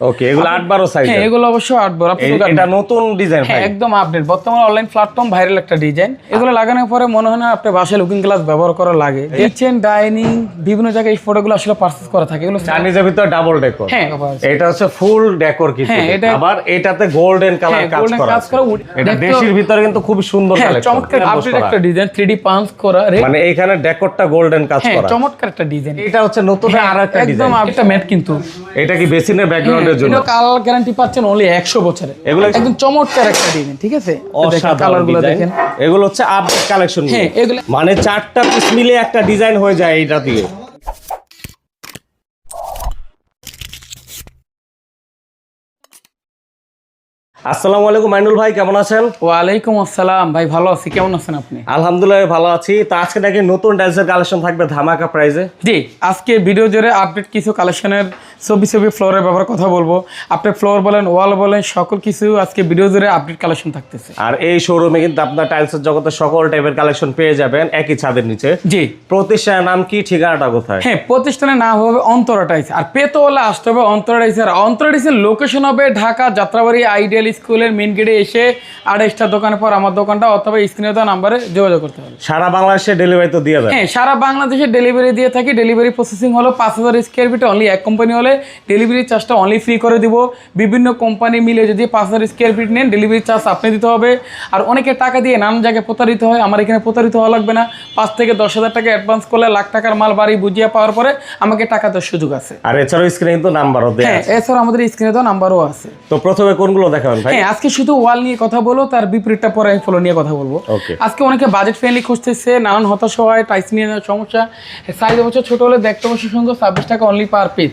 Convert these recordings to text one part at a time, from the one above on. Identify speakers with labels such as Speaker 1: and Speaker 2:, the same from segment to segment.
Speaker 1: ওকে এগুলো আট বারো সাইজ
Speaker 2: হ্যাঁ এগুলো অবশ্যই আট বড় আপনি
Speaker 1: এটা নতুন ডিজাইন
Speaker 2: হ্যাঁ একদম আপডেট বর্তমানে অনলাইন প্ল্যাটফর্ম ভাইরাল একটা ডিজাইন এগুলো লাগানোর পরে মনে হয় না আপনার বাসায় লুকিং গ্লাস ব্যবহার করা লাগে। কিচেন ডাইনিং বিভিন্ন জায়গায় এই ফটোগুলো আসলে পারচেজ করা থাকে। এগুলো
Speaker 1: চাইনিজের ভিতর ডাবল ডেকোর
Speaker 2: হ্যাঁ
Speaker 1: এটা হচ্ছে ফুল ডেকোর কিন্তু আবার এটাতে গোল্ডেন কালার কাজ করা
Speaker 2: কাজ করা,
Speaker 1: এটা দেশির ভিতরে কিন্তু খুব সুন্দর কালেকশন
Speaker 2: চমৎকার আপডেট একটা ডিজাইন থ্রি ডি পাঞ্চ করা রে-
Speaker 1: মানে এখানে ডেকোরটা গোল্ডেন কাজ করা।
Speaker 2: চমৎকার একটা ডিজাইন
Speaker 1: এটা হচ্ছে নতুন
Speaker 2: একদম ম্যাট কিন্তু।
Speaker 1: এটা কি বেসিনের জন্য।
Speaker 2: এটা গ্যারান্টি পাচ্ছেন অনলি একশো বছরে।
Speaker 1: এগুলো-
Speaker 2: একদম চমৎকার একটা ডিজাইন ঠিক আছে?
Speaker 1: অসাধারণ
Speaker 2: কালার দেখেন।
Speaker 1: এগুলো হচ্ছে আপডেট কালেকশন
Speaker 2: হ্যাঁ এগুলো
Speaker 1: মানে চারটা পিস মিলে একটা ডিজাইন হয়ে যায় এইটা দিয়ে। আসসালামু আলাইকুম মাইনুল ভাই কেমন আছেন?
Speaker 2: ওয়ালাইকুম আসসালাম। ভাই ভালো আছি। কেমন আছেন আপনি?
Speaker 1: আলহামদুলিল্লাহ ভালো আছি। তো আজকে নাকি নতুন ড্যান্সের কালেকশন থাকবে ধামাকা প্রাইজে
Speaker 2: জি আজকে ভিডিও জুড়ে আপডেট কিছু কালেকশনের ছবি ছবি ফ্লোরের ব্যাপারে কথা বলব। আপনি ফ্লোর বলেন ওয়াল বলেন সকল কিছু আজকে ভিডিও জুড়ে আপডেট কালেকশন থাকতেছে।
Speaker 1: আর এই শোরুমে কিন্তু আপনার টাইলসের জগতে সকল টাইপের কালেকশন পেয়ে যাবেন একই ছাদের নিচে।
Speaker 2: জি।
Speaker 1: প্রতিষ্ঠানের নাম কি ঠিকানাটা কোথায়?
Speaker 2: হ্যাঁ প্রতিষ্ঠানের নাম হবে অন্তরাটাইস আর পেতে হলে আসতে হবে অন্তরাটাইস আর অন্তরাটাইসের লোকেশন হবে ঢাকা যাত্রাবাড়ি আইডিয়াল স্কুলের মেন গেটে এসে আড়াইশটা দোকানের পর আমার দোকানটা অথবা স্ক্রিনে দেওয়া নাম্বারে যোগাযোগ করতে হবে
Speaker 1: সারা বাংলাদেশে ডেলিভারি তো দিয়ে দেয়
Speaker 2: হ্যাঁ সারা বাংলাদেশে ডেলিভারি দিয়ে থাকি। ডেলিভারি প্রসেসিং হলো পাঁচ হাজার স্কোয়ার ফিট অনলি এক কোম্পানি হলে ডেলিভারি চার্জটা অনলি ফ্রি করে দিব। বিভিন্ন কোম্পানি মিলে যদি পাঁচ হাজার স্কোয়ার ফিট নেন ডেলিভারি চার্জ আপনি দিতে হবে। আর অনেকে টাকা দিয়ে নানান জায়গায় প্রতারিত হয় আমার এখানে প্রতারিত হওয়া লাগবে না। পাঁচ থেকে দশ হাজার টাকা অ্যাডভান্স করলে লাখ টাকার মাল বাড়ি বুঝিয়ে পাওয়ার পরে আমাকে টাকা দেওয়ার সুযোগ আছে।
Speaker 1: আর এছাড়াও স্ক্রিনে কিন্তু নাম্বারও দেয়
Speaker 2: হ্যাঁ এছাড়া আমাদের স্ক্রিনে দেওয়া নাম্বারও আছে।
Speaker 1: তো প্রথমে কোনগুলো দেখাবেন ভাই?
Speaker 2: হ্যাঁ আজকে শুধু ওয়াল নিয়ে কথা বলো তার বিপরীতটা পরে আমি ফলো নিয়ে কথা বলব। আজকে অনেকে বাজেট ফ্রেন্ডলি খুঁজতেছে নানান হতাশা হয় টাইস নিয়ে সমস্যা। সাইজ বছর ছোট হলে দেখতে অবশ্যই সুন্দর ছাব্বিশ টাকা অনলি পার পিস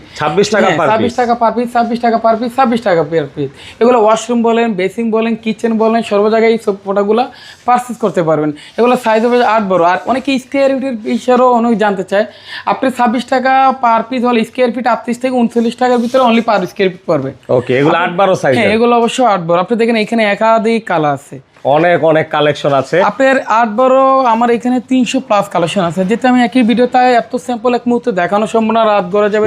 Speaker 1: ছাব্বিশ টাকা পার
Speaker 2: ছাব্বিশ টাকা পার পিস ছাব্বিশ টাকা পার পিস ছাব্বিশ টাকা পার পিস এগুলো ওয়াশরুম বলেন বেসিং বলেন কিচেন বলেন সর্ব জায়গায় এই সব প্রোডাক্টগুলো পারচেস করতে পারবেন। এগুলো সাইজ হবে আট বড়। আর অনেকে স্কোয়ার ফিটের বিষয়েও অনেক জানতে চায়। আপনি ছাব্বিশ টাকা পার পিস হলে স্কোয়ার ফিট আটত্রিশ থেকে উনচল্লিশ টাকার ভিতরে অনলি পার স্কোয়ার ফিট পড়বে।
Speaker 1: ওকে এগুলো আট বারো সাইজ
Speaker 2: হ্যাঁ এগুলো অবশ্যই আট বড়। আপনি দেখেন এখানে একাধিক কালার আছে।
Speaker 1: অনেক অনেক কালেকশন আছে।
Speaker 2: আপনার আট বড় আমার এখানে তিনশো প্লাস কালেকশন আছে। যেটা আমি একই ভিডিওতে এত স্যাম্পল এক মুহূর্তে দেখানো সম্ভব না রাত গড়ে যাবে।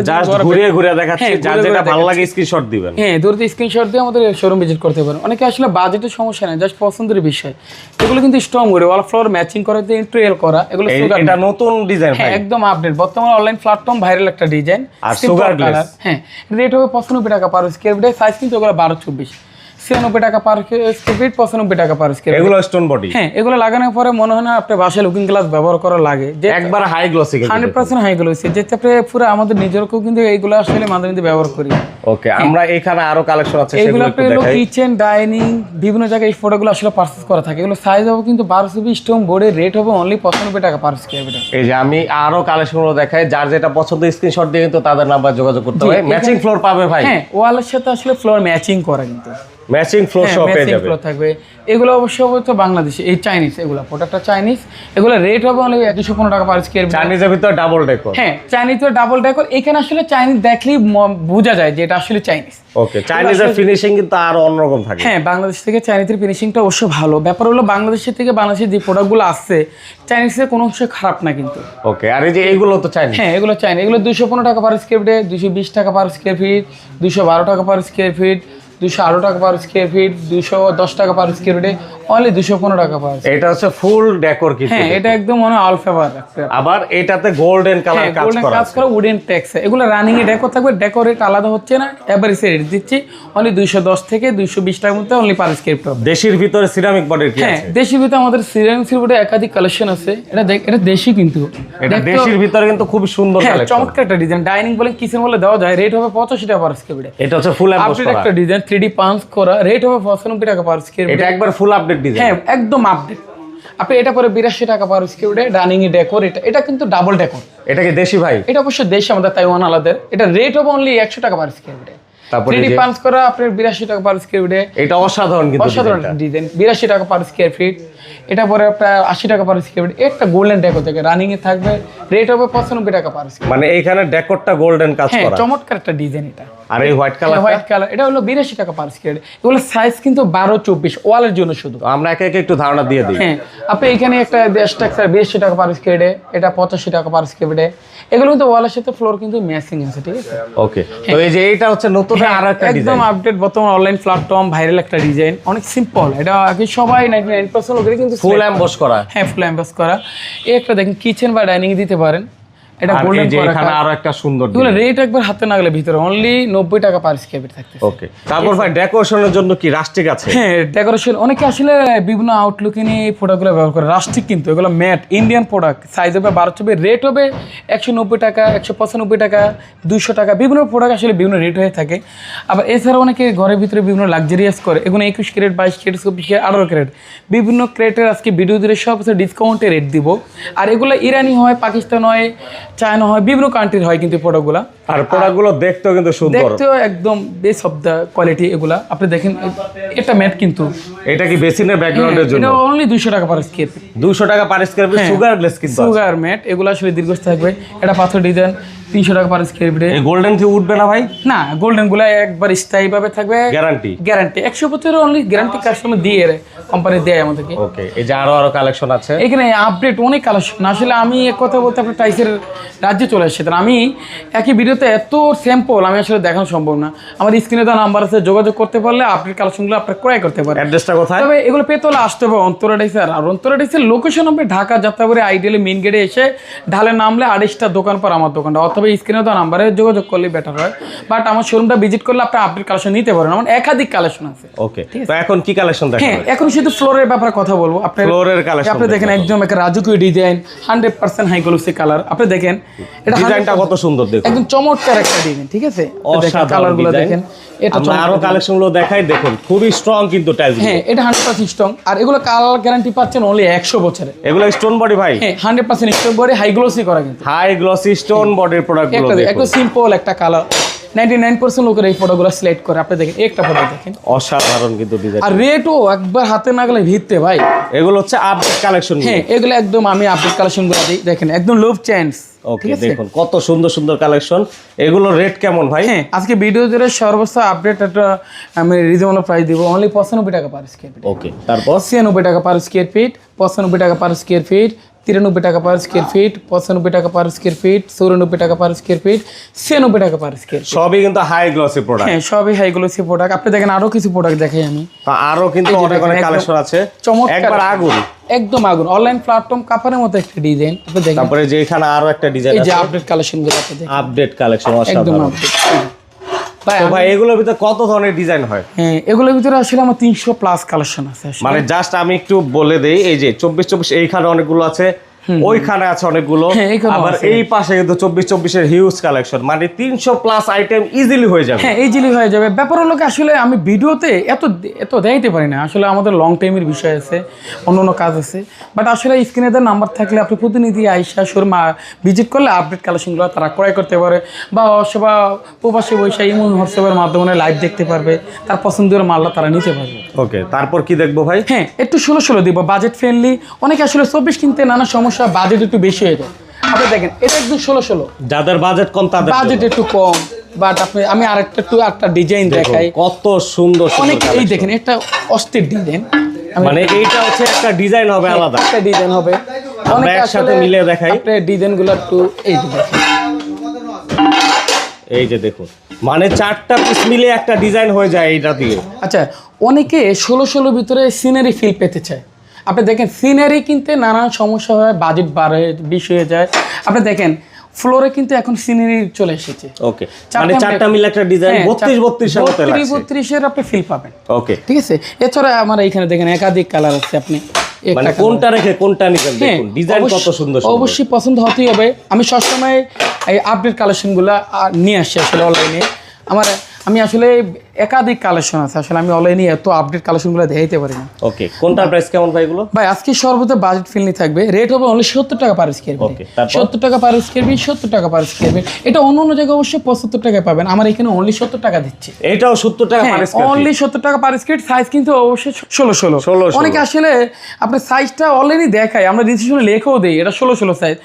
Speaker 1: ঘুরিয়ে ঘুরিয়ে দেখাচ্ছি যার
Speaker 2: ঘুরে
Speaker 1: যেটা ভালো লাগে স্ক্রিনশট দিবেন।
Speaker 2: হ্যাঁ দূরতে স্ক্রিনশট দিয়ে আমাদের শোরুম ভিজিট করতে পারেন। অনেকে আসলে বাজেটের সমস্যা নেই জাস্ট পছন্দের বিষয়। এগুলো কিন্তু স্ট্রং করে ওয়াল ফ্লোর ম্যাচিং করা দিয়ে ট্রেল করা এগুলো
Speaker 1: এটা নতুন ডিজাইন
Speaker 2: হ্যাঁ একদম আপডেট বর্তমানে অনলাইন প্ল্যাটফর্ম ভাইরাল একটা ডিজাইন
Speaker 1: আর sugar glass।
Speaker 2: হ্যাঁ রেট হবে পঁচানব্বই টাকা পার স্কোয়ার ফিট সাইজ কিন্তু ওগুলো বারো চব্বিশ। ছিয়ানব্বই টাকা পার স্কোয়ার পঁচানব্বই টাকা পার স্কোয়ার
Speaker 1: এগুলো স্টোন বডি
Speaker 2: হ্যাঁ এগুলো লাগানোর পরে মনে হয় না আপনার বাসায় লুকিং গ্লাস ব্যবহার করা লাগে। যে
Speaker 1: একবার high glossy
Speaker 2: hundred percent high গুলো হচ্ছে যেটা আপনি পুরো আমাদের নিজেরকেও কিন্তু এইগুলো আসলে মাঝে মধ্যে ব্যবহার করি।
Speaker 1: ওকে আমরা এখানে আরও কালেকশন আছে একটু
Speaker 2: আপনি কিচেন ডাইনিং বিভিন্ন জায়গায় এই ফটোগুলো আসলে পারচেস করা থাকে। এগুলো সাইজ হবে কিন্তু বারো সিবি স্টোন বোর্ডের রেট হবে অনলি পঁচানব্বই টাকা পার স্কোয়ার ফিট
Speaker 1: এই যে আমি আরও কালেকশনগুলো দেখাই যার যেটা পছন্দ স্ক্রিনশট দিয়ে কিন্তু তাদের নাম্বার যোগাযোগ করতে হবে। ম্যাচিং ফ্লোর পাবে ভাই।
Speaker 2: হ্যাঁ ওয়ালের সাথে আসলে ফ্লোর ম্যাচিং করা কিন্তু।
Speaker 1: ম্যাচিং ফ্লোর সহ পেয়ে যাবে।
Speaker 2: ফ্লোর থাকবে। এগুলো অবশ্য তো বাংলাদেশে এই চাইনিজ এগুলো প্রোডাক্টটা চাইনিজ এগুলো রেট হবে অনলি একশো পনেরো টাকা পার স্কোয়ার ফিট
Speaker 1: চাইনিজের ভিতর ডাবল ডেকোর
Speaker 2: হ্যাঁ চাইনিজ তো ডাবল ডেকর এখানে আসলে চাইনিজ দেখলেই বোঝা যায় যে এটা আসলে চাইনিজ
Speaker 1: ওকে চাইনিজের ফিনিশিং কিন্তু আর অন্যরকম থাকে।
Speaker 2: হ্যাঁ বাংলাদেশ থেকে চাইনিজের ফিনিশিংটা অবশ্য ভালো। ব্যাপার হলো বাংলাদেশের থেকে বাংলাদেশের যে প্রোডাক্টগুলো আসছে চাইনিজের কোনো অংশ খারাপ না কিন্তু।
Speaker 1: ওকে আর এই যে এইগুলো তো চাইনিজ
Speaker 2: হ্যাঁ এগুলো চাইনিজ এগুলো দুশো পনেরো টাকা পার স্কোয়ার ফিটে দুশো বিশ টাকা পার স্কোয়ার ফিট দুশো বারো টাকা পার স্কোয়ার ফিট দুশো টাকা পার স্কোয়ার ফিট দুশো দশ টাকা পার স্কোয়ার ফিটে অনলি দুশো পনেরো টাকা পার
Speaker 1: এটা হচ্ছে ফুল ডেকোর
Speaker 2: হ্যাঁ এটা একদম মনে অল ফেভার
Speaker 1: আবার এটাতে গোল্ডেন কালার
Speaker 2: হ্যাঁ
Speaker 1: কাজ করা
Speaker 2: কাজ করা উডেন ট্যাক্স এগুলো রানিং এ ডেকো থাকবে আলাদা হচ্ছে না রেট দিচ্ছি। অনলি দশ থেকে দুইশো বিশ টাকার মধ্যে অনলি পার স্কোয়ার ফিট
Speaker 1: দেশির ভিতরে সিরামিক বডির কি
Speaker 2: হ্যাঁ
Speaker 1: আছে?
Speaker 2: দেশি ভিতরে আমাদের সিলভারে একাধিক কালেকশন আছে। এটা এটা দেশি কিন্তু।
Speaker 1: এটা দেশির ভিতরে কিন্তু খুব সুন্দর কালেকশন
Speaker 2: চমৎকার একটা ডিজাইন ডাইনিং বলে কিচেন বলে দেওয়া যায়। রেট হবে পঁচাশি টাকা পার স্কোয়ার ফিটে
Speaker 1: এটা হচ্ছে ফুল
Speaker 2: একটা ডিজাইন থ্রি ডি পাঞ্চ করা রেট হবে পঁচানব্বই টাকা পার স্কোয়ার
Speaker 1: এটা একবার ফুল আপডেট ডিজাইন
Speaker 2: হ্যাঁ একদম আপডেট আপনি এটা পরে বিরাশি টাকা পার স্কোয়ার ফিটে ডাইনিং এ ডেকোর এটা এটা কিন্তু ডাবল ডেকোর
Speaker 1: এটা কি দেশি ভাই?
Speaker 2: এটা অবশ্য দেশি আমাদের তাইওয়ান আলাদা এটা রেট হবে অনলি একশো টাকা পার স্কোয়ার ফিটে
Speaker 1: তারপরে
Speaker 2: থ্রি পাঞ্চ করা আপনার বিরাশি টাকা পার স্কোয়ার ফিটে
Speaker 1: এটা অসাধারণ কিন্তু
Speaker 2: অসাধারণ ডিজাইন বিরাশি টাকা পার স্কোয়ার ফিট এটা পরে আপনার আশি টাকা পার স্কোয়ার ফিট একটা গোল্ডেন ডেকো থেকে রানিং এ থাকবে। রেট হবে পঁচানব্বই টাকা পার স্কোয়ার
Speaker 1: মানে এইখানে ডেকোরটা গোল্ডেন কাজ
Speaker 2: হ্যাঁ
Speaker 1: করা।
Speaker 2: চমৎকার একটা ডিজাইন এটা।
Speaker 1: আর এই হোয়াইট কালার
Speaker 2: হোয়াইট কালার এটা হলো বিরাশি টাকা পার স্কোয়ার এগুলো সাইজ কিন্তু বারো চব্বিশ। ওয়ালের জন্য শুধু।
Speaker 1: আমরা একে একে একটু ধারণা দিয়ে দিই।
Speaker 2: হ্যাঁ আপনি এখানে একটা স্ট্রাকচার বিরাশি টাকা পার স্কোয়ারে এটা পঁচাশি টাকা পার স্কোয়ারে এগুলো কিন্তু ওয়ালের সাথে ফ্লোর কিন্তু ম্যাচিং আছে ঠিক আছে?
Speaker 1: ওকে তো এই যে এইটা হচ্ছে নতুন ভাই আর একটা
Speaker 2: একদম আপডেট বর্তমান অনলাইন প্ল্যাটফর্ম ভাইরাল একটা ডিজাইন অনেক সিম্পল এটা আগে সবাই নাইনটি নাইন পার্সেন্ট লোকের কিন্তু
Speaker 1: ফুল অ্যাম্বস করা।
Speaker 2: হ্যাঁ ফুল অ্যাম্বাস করা। এই একটা দেখেন কিচেন বা ডাইনিং দিতে পারেন। এটা গোল্ডেন
Speaker 1: যে এখানে আরও একটা সুন্দর
Speaker 2: এগুলো রেট একবার হাতে না গেলে ভিতরে অনলি নব্বই টাকা পার স্কোয়ার ফিট থাকতেছে।
Speaker 1: ওকে তারপর ভাই ডেকোরেশনের জন্য কি রাস্টিক আছে?
Speaker 2: হ্যাঁ ডেকোরেশন অনেকে আসলে বিভিন্ন আউটলুকে নিয়ে এই প্রোডাক্টগুলো ব্যবহার করে। রাষ্ট্রিক কিন্তু এগুলো ম্যাট ইন্ডিয়ান প্রোডাক্ট সাইজ হবে বারো হবে রেট হবে একশো নব্বই টাকা একশো পঁচানব্বই টাকা দুইশো টাকা। বিভিন্ন প্রোডাক্ট আসলে বিভিন্ন রেট হয়ে থাকে। আবার এছাড়া অনেকে ঘরের ভিতরে বিভিন্ন লাক্সারিয়াস করে। এগুলো একুশ ক্যারেট বাইশ ক্যারেট চব্বিশ ক্যারেট আঠারো ক্যারেট। বিভিন্ন ক্যারেটের আজকে ভিডিও দিলে সব ডিসকাউন্টে রেট দিব। আর এগুলো ইরানি হয় পাকিস্তান হয় চায়না হয় বিভিন্ন কান্ট্রির হয় কিন্তু প্রোডাক্টগুলো
Speaker 1: আর প্রোডাক্টগুলো দেখতেও কিন্তু সুন্দর।
Speaker 2: দেখতেও একদম বেস অফ দ্য কোয়ালিটি এগুলা। আপনি দেখেন এটা ম্যাট কিন্তু।
Speaker 1: এটা কি বেসিনের ব্যাকগ্রাউন্ডের জন্য?
Speaker 2: এটা অনলি দুইশো টাকা পার স্কেপ ফিট
Speaker 1: দুশো টাকা পার স্কেপ সুগার গ্লেস কিন্তু
Speaker 2: সুগার ম্যাট এগুলো আসলে দীর্ঘস্থায়ী থাকবে। এটা পাথর ডিজাইন তিনশো টাকা পার স্কোয়ার ফিটে
Speaker 1: গোল্ডেন কি উঠবে না ভাই?
Speaker 2: না গোল্ডেনগুলা একবার স্থায়ীভাবে থাকবে।
Speaker 1: গ্যারান্টি
Speaker 2: গ্যারান্টি একশো বছরের অনলি গ্যারান্টি কাস্টমার দিয়ে রে কোম্পানি দেয় আমাদেরকে।
Speaker 1: ওকে এই যে আরও আরও কালেকশন আছে।
Speaker 2: এখানে আপডেট অনেক কালেকশন আসলে আমি এক কথা বলতে আপনার টাইসের রাজ্যে চলে এসেছি। আমি একই ভিডিওতে এত স্যাম্পল আমি আসলে দেখানো সম্ভব না। আমার স্ক্রিনে তো নাম্বার আছে যোগাযোগ করতে পারলে আপডেট কালেকশনগুলো আপনার ক্রয় করতে পারেন।
Speaker 1: অ্যাড্রেসটা কোথায়?
Speaker 2: তবে এগুলো পেতে হলে আসতে হবে অন্তরা ডাইসের আর অন্তরা ডাইসের লোকেশন হবে ঢাকা যাত্রাবাড়ি আইডিয়ালি মেন গেটে এসে ঢালে নামলে আড়াইশটা দোকান পর আমার দোকানটা। অথবা স্ক্রিনে তো নাম্বারে যোগাযোগ করলে বেটার হয়। বাট আমার শোরুমটা ভিজিট করলে আপনি আপডেট কালেকশন নিতে পারেন। আমার একাধিক কালেকশন আছে।
Speaker 1: ওকে তো এখন কি কালেকশন
Speaker 2: হ্যাঁ এখন শুধু ফ্লোরের ব্যাপারে কথা বলব। আপনি
Speaker 1: ফ্লোরের কালেকশন
Speaker 2: আপনি দেখেন একদম একটা রাজকীয় design hundred percent high glossy colour আপনি দেখেন এটা
Speaker 1: ডিজাইনটা কত সুন্দর দেখুন।
Speaker 2: একদম চমৎকার একটা ডিজাইন ঠিক আছে?
Speaker 1: অসাধারণ
Speaker 2: কালারগুলো
Speaker 1: design।
Speaker 2: দেখেন এটা
Speaker 1: আরও কালেকশনগুলো দেখাই দেখুন খুবই স্ট্রং কিন্তু টাইলস
Speaker 2: হ্যাঁ এটা হান্ড্রেড পার্সেন্ট স্ট্রং আর এগুলো কালার গ্যারান্টি পাচ্ছেন অনলি একশো বছরে
Speaker 1: এগুলো স্টোন বডি ভাই?
Speaker 2: হ্যাঁ hundred percent strong body high glossy করা কিন্তু।
Speaker 1: হাই গ্লসি স্টোন বডির প্রোডাক্টগুলো
Speaker 2: একটা
Speaker 1: দেখুন
Speaker 2: একটা সিম্পল একটা কালার নাইনটি নাইন পার্সেন্ট লোকের এই ফটোগুলো সিলেক্ট করে। আপনি দেখেন একটা ফটো দেখেন।
Speaker 1: অসাধারণ কিন্তু ডিজাইন
Speaker 2: আর রেটও একবার হাতে না গেলে ভিড়তে ভাই।
Speaker 1: এগুলো হচ্ছে আপডেট কালেকশন
Speaker 2: হ্যাঁ এগুলো একদম আমি আপডেট কালেকশনগুলো দিই। দেখেন একদম লোভ চান্স
Speaker 1: ওকে দেখুন কত সুন্দর সুন্দর কালেকশন এগুলো রেট কেমন ভাই?
Speaker 2: হ্যাঁ আজকে ভিডিও ধরে সর্বোচ্চ আপডেট একটা আমি রিজনেবল প্রাইস দিব। অনলি পঁচানব্বই টাকা পার স্কোয়ার ফিট
Speaker 1: ওকে তারপর?
Speaker 2: ছিয়ানব্বই টাকা পার স্কোয়ার ফিট পঁচানব্বই টাকা পার স্কোয়ার ফিট তিরানব্বই টাকা পার স্কোয়ার ফিট পঁচানব্বই টাকা পার স্কোয়ার ফিট চৌরানব্বই টাকা পার স্কোয়ার ফিট ছিয়ানব্বই টাকা পার স্কোয়ার ফিট
Speaker 1: সবই কিন্তু হাই গ্লসি প্রোডাক্ট
Speaker 2: হ্যাঁ সবই হাইগুলো সে প্রোডাক্ট আপনি দেখেন আরও কিছু প্রোডাক্ট দেখাই আমি।
Speaker 1: আরও কিন্তু অনেক অনেক কালেকশন আছে।
Speaker 2: চমৎকার।
Speaker 1: একবার আগুন।
Speaker 2: একদম আগুন। অনলাইন প্ল্যাটফর্ম কাপড়ের মতো একটা ডিজাইন আপনি দেখেন।
Speaker 1: তারপরে যে এখানে আরও একটা ডিজাইন আছে
Speaker 2: এই যে আপডেট কালেকশনগুলো আপনি দেখেন।
Speaker 1: আপডেট কালেকশন
Speaker 2: একদম আপডেট ভাই
Speaker 1: এগুলোর ভিতরে কত ধরনের ডিজাইন হয়?
Speaker 2: হ্যাঁ এগুলোর ভিতরে আসলে আমার তিনশো প্লাস কালেকশন আছে
Speaker 1: মানে জাস্ট আমি একটু বলে দিই এই যে চব্বিশ চব্বিশ এইখানে অনেকগুলো আছে ওইখানে আছে অনেকগুলো।
Speaker 2: হ্যাঁ,
Speaker 1: আবার এই পাশে কিন্তু চব্বিশ চব্বিশের হিউজ কালেকশন মানে তিনশো প্লাস আইটেম ইজিলি হয়ে যাবে।
Speaker 2: হ্যাঁ জিনিস হয়ে যাবে। ব্যাপার হলো আসলে আমি ভিডিওতে এত এত দেখাইতে পারি না। আসলে আমাদের লং টাইমের বিষয় আছে অন্য অন্য কাজ আছে। বাট আসলে স্ক্রিনে তার নাম্বার থাকলে আপনি প্রতিনিধি আইসা শোরুম ভিজিট করলে আপডেট কালেকশনগুলো তারা ক্রয় করতে পারে। বা অথবা প্রবাসী বৈশা ইমন হোয়াটসঅ্যাপের মাধ্যমে লাইভ দেখতে পারবে। তার পছন্দের মাল্লা তারা নিতে পারবে।
Speaker 1: ওকে তারপর কি দেখব ভাই?
Speaker 2: হ্যাঁ একটু ষোলো ষোলো দিব বাজেট ফ্রেন্ডলি অনেকে আসলে চব্বিশ কিনতে নানা সমস্যা বাজেট একটু বেশি হয়ে যায়। আপনি দেখেন এটা একদম ষোলো ষোলো।
Speaker 1: যাদের বাজেট কম তাদের
Speaker 2: বাজেট একটু কম বাট আপনি আমি আরেকটা একটু একটা ডিজাইন দেখাই।
Speaker 1: কত সুন্দর
Speaker 2: অনেক এই দেখেন একটা অস্থির ডিজাইন
Speaker 1: মানে এইটা হচ্ছে একটা ডিজাইন হবে আলাদা।
Speaker 2: একটা ডিজাইন হবে। অনেকে
Speaker 1: একসাথে মিলিয়ে দেখাই।
Speaker 2: আপনি ডিজাইনগুলো একটু এই
Speaker 1: এই যে দেখুন মানে চারটা পিস মিলে একটা ডিজাইন হয়ে যায় এইটা দিয়ে।
Speaker 2: আচ্ছা অনেকে ষোলো ষোলো ভিতরে সিনারি ফিল পেতে চায়। আপনি দেখেন সিনারি কিনতে নানান সমস্যা হয় বাজেট বাড়ে বেশি হয়ে যায়। আপনি দেখেন ফ্লোরে কিন্তু এখন সিনারি চলে এসেছে।
Speaker 1: ওকে মানে চারটা মিলে একটা ডিজাইন
Speaker 2: হ্যাঁ,
Speaker 1: বত্রিশ বত্রিশের মতো লাগছে।
Speaker 2: বত্রিশের আপনি ফিল পাবেন।
Speaker 1: ওকে
Speaker 2: ঠিক আছে? এছাড়া আমার এখানে দেখেন একাধিক কালার আছে আপনি।
Speaker 1: মানে কোনটা রেখে কোনটা নিবেন?
Speaker 2: হ্যাঁ,
Speaker 1: দেখুন ডিজাইন কত সুন্দর সুন্দর।
Speaker 2: অবশ্যই পছন্দ হতেই হবে। আমি সবসময় এই আপডেট কালেকশনগুলো নিয়ে আসি আসলে অনলাইনে আমার আমি আসলে একাধিক কালেকশন আছে। আসলে আমি অনলাইনে এত আপডেট কালেকশনগুলো দেখাইতে পারি না।
Speaker 1: ওকে কোনটার প্রাইস কেমন ভাই এগুলো?
Speaker 2: ভাই আজকে সর্বদা বাজেট ফিল্নি থাকবে। রেট হবে অনলি সত্তর টাকা পার স্কোয়ার
Speaker 1: তারপর?
Speaker 2: সত্তর টাকা পার স্কোয়ার ফিট সত্তর টাকা পার স্কোয়ার ফিট এটা অন্য অন্য জায়গায় অবশ্যই পঁচাত্তর টাকায় পাবেন। আমার এখানে অনলি সত্তর টাকা দিচ্ছি।
Speaker 1: এটাও সত্তর টাকা পার স্কয়ার
Speaker 2: অনলি সত্তর টাকা পার স্কোয়ার সাইজ কিন্তু অবশ্যই ষোলো ষোলো।
Speaker 1: 16 16
Speaker 2: অনেকে আসলে আপনার সাইজটা অলরেডি দেখায়। আমরা রিসিশনে লেখেও দিই এটা ষোলো ষোলো সাইজ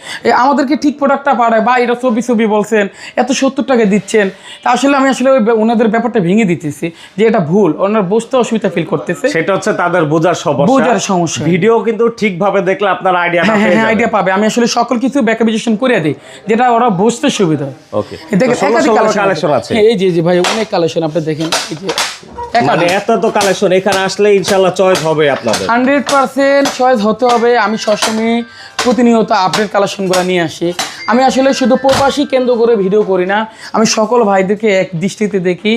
Speaker 2: আমাদেরকে ঠিক প্রোডাক্টটা পাঠায় বা এটা ছবি ছবি বলছেন এত সত্তর টাকা দিচ্ছেন। তা আসলে আমি আসলে ওই ওনাদের ব্যাপারটা ভেঙে দিতেছি যে এটা ভুল ওনার বুঝতে অসুবিধা ফিল করতেছে।
Speaker 1: সেটা হচ্ছে তাদের বোঝার সমস্যা।
Speaker 2: বোঝার সমস্যা।
Speaker 1: ভিডিও কিন্তু ঠিকভাবে দেখলে আপনার আইডিয়া
Speaker 2: হ্যাঁ হ্যাঁ আইডিয়া পাবে। আমি আসলে সকল কিছু ব্যাকআপিজেশন করে দিই যেটা ওরা বুঝতে সুবিধা। হয়
Speaker 1: ওকে
Speaker 2: দেখেন একাধিক
Speaker 1: কালেকশন আছে।
Speaker 2: হ্যাঁ, এই যে ভাই অনেক কালেকশন আপনি দেখেন এই যে
Speaker 1: মানে এত তো কালেকশন এখানে আসলে ইনশাল্লাহ চয়েস হবে আপনাদের।
Speaker 2: হান্ড্রেড পার্সেন্ট চয়েস হতে হবে। আমি সবসময় প্রতিনিয়ত আপডেট কালেকশনগুলো নিয়ে আসি। আমি আসলে শুধু প্রবাসী কেন্দ্র করে ভিডিও করি না আমি সকল ভাইদেরকে এক দৃষ্টিতে দেখি।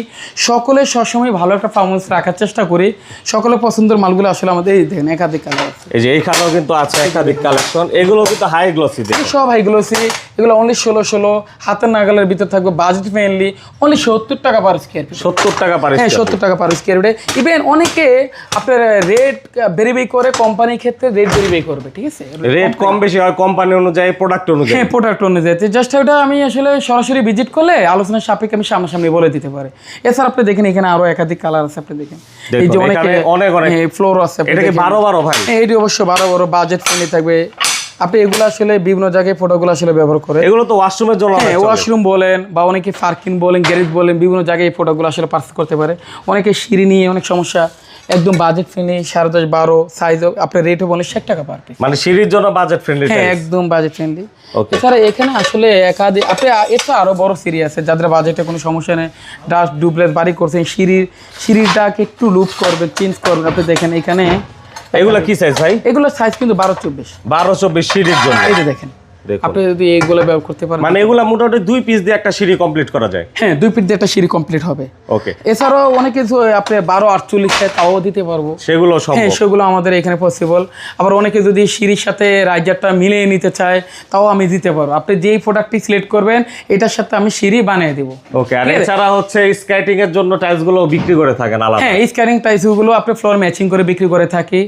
Speaker 2: সকলে সবসময় ভালো একটা পারফরমেন্স রাখার চেষ্টা করি। সকলে পছন্দের মালগুলো আসলে আমাদের এই দেখেন একাধিক কালার আছে।
Speaker 1: এই যে এইখানেও কিন্তু আছে একাধিক কালেকশন এগুলো কিন্তু হাই গ্লসি
Speaker 2: সব হাই আছে এগুলো অনলি ষোলো ষোলো হাতের নাগালের ভিতর থাকবে বাজেট ফ্রেন্ডলি অনলি সত্তর টাকা পার স্কোয়ার ফিট
Speaker 1: সত্তর টাকা পারে
Speaker 2: হ্যাঁ সত্তর টাকা পার স্কোয়ার ফিটে ইভেন অনেকে আপনার রেট ভেরিফাই করে কোম্পানির ক্ষেত্রে রেট ভেরিফাই করবে ঠিক আছে?
Speaker 1: রেট কম বেশি হয় কোম্পানি অনুযায়ী প্রোডাক্ট অনুযায়ী।
Speaker 2: হ্যাঁ প্রোডাক্ট অনুযায়ী। জাস্ট ওটা আমি আসলে সরাসরি ভিজিট করলে আলোচনার সাপেক্ষে আমি সামনাসামনি বলে দিতে পারি। এছাড়া আপনি দেখেন এখানে আরও একাধিক কালার আছে আপনি দেখেন। এই যে অনেকে
Speaker 1: অনেক অনেক-
Speaker 2: ফ্লোর আছে আপনি
Speaker 1: এটা কি বারো বারো ভাই।
Speaker 2: হ্যাঁ, এটি অবশ্য বারো বড় বাজেট ফ্রেন্ডলি থাকবে। আপনি এগুলো আসলে বিভিন্ন জায়গায় ফটোগুলো আসলে ব্যবহার করে।
Speaker 1: এগুলো তো ওয়াশরুমের জন্য
Speaker 2: হ্যাঁ ওয়াশরুম বলেন বা অনেকে পার্কিং বলেন গ্যারেজ বলেন বিভিন্ন জায়গায় এই প্রোডাক্টগুলো আসলে পার্সেল করতে পারে। অনেকে সিঁড়ি নিয়ে অনেক সমস্যা একদম বাজেট ফ্রেন্ডলি সাড়ে দশ বারো সাইজ আপনার রেটও বলেন ষাট টাকা পার পিস
Speaker 1: মানে সিঁড়ির জন্য বাজেট ফ্রেন্ডলি
Speaker 2: হ্যাঁ একদম বাজেট ফ্রেন্ডলি. এছাড়া এখানে আসলে একাধিক আপনি এটা আরও বড় সিঁড়ি আছে যাদের বাজেটে কোনো সমস্যা নেই। ডাস্ট ডুপ্লেস বাড়ি করছেন সিঁড়ির সিঁড়িটাকে একটু লুপ করবেন চেঞ্জ করবেন। আপনি দেখেন এখানে
Speaker 1: এগুলো কি সাইজ ভাই?
Speaker 2: এগুলো সাইজ কিন্তু বারো চব্বিশ।
Speaker 1: বারো চব্বিশ সিঁড়ির জন্য।
Speaker 2: এই যে দেখেন
Speaker 1: দেখুন।
Speaker 2: আপনি যদি এইগুলো ব্যবহার করতে পারেন।
Speaker 1: মানে এগুলা মোটামুটি দুই পিস দিয়ে একটা সিঁড়ি কমপ্লিট করা যায়।
Speaker 2: হ্যাঁ দুই ফিট দিয়ে একটা সিঁড়ি কমপ্লিট হবে।
Speaker 1: ওকে
Speaker 2: এছাড়াও অনেক কিছু আপনি বারো আটচল্লিশ তাও দিতে পারব।
Speaker 1: সেগুলো
Speaker 2: হ্যাঁ সেগুলো আমাদের এখানে পসিবল আবার অনেকে যদি সিঁড়ির সাথে রাইজারটা মিলিয়ে নিতে চায় তাও আমি দিতে পারব। আপনি যেই প্রোডাক্টটি সিলেক্ট করবেন এটার সাথে আমি সিঁড়ি বানিয়ে দেবো।
Speaker 1: ওকে আর এছাড়া হচ্ছে স্কেটিং এর জন্য বিক্রি করে থাকেন আলাদা।
Speaker 2: হ্যাঁ এই স্ক্যানিং আপনি ফ্লোর ম্যাচিং করে বিক্রি করে থাকি।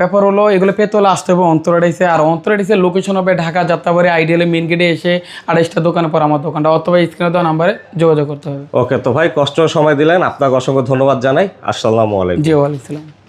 Speaker 2: ব্যাপার হলো এগুলো পেতে হলে আসতে হবে অন্তরাডিসে। আর অন্তরাডিসের লোকেশন হবে ঢাকা যাত্রাবাড়ি আইডিয়ালে মেন গেটে এসে আড়াইশটা দোকান পর আমার দোকানটা অথবা স্ক্রিনে দেওয়া নাম্বারে যোগাযোগ করতে হবে।
Speaker 1: ওকে তো ভাই কষ্ট সময় দিলেন আপনাকে অসংখ্য ধন্যবাদ জানাই। আসসালামু আলাইকুম।
Speaker 2: জি ওয়ালাইকুম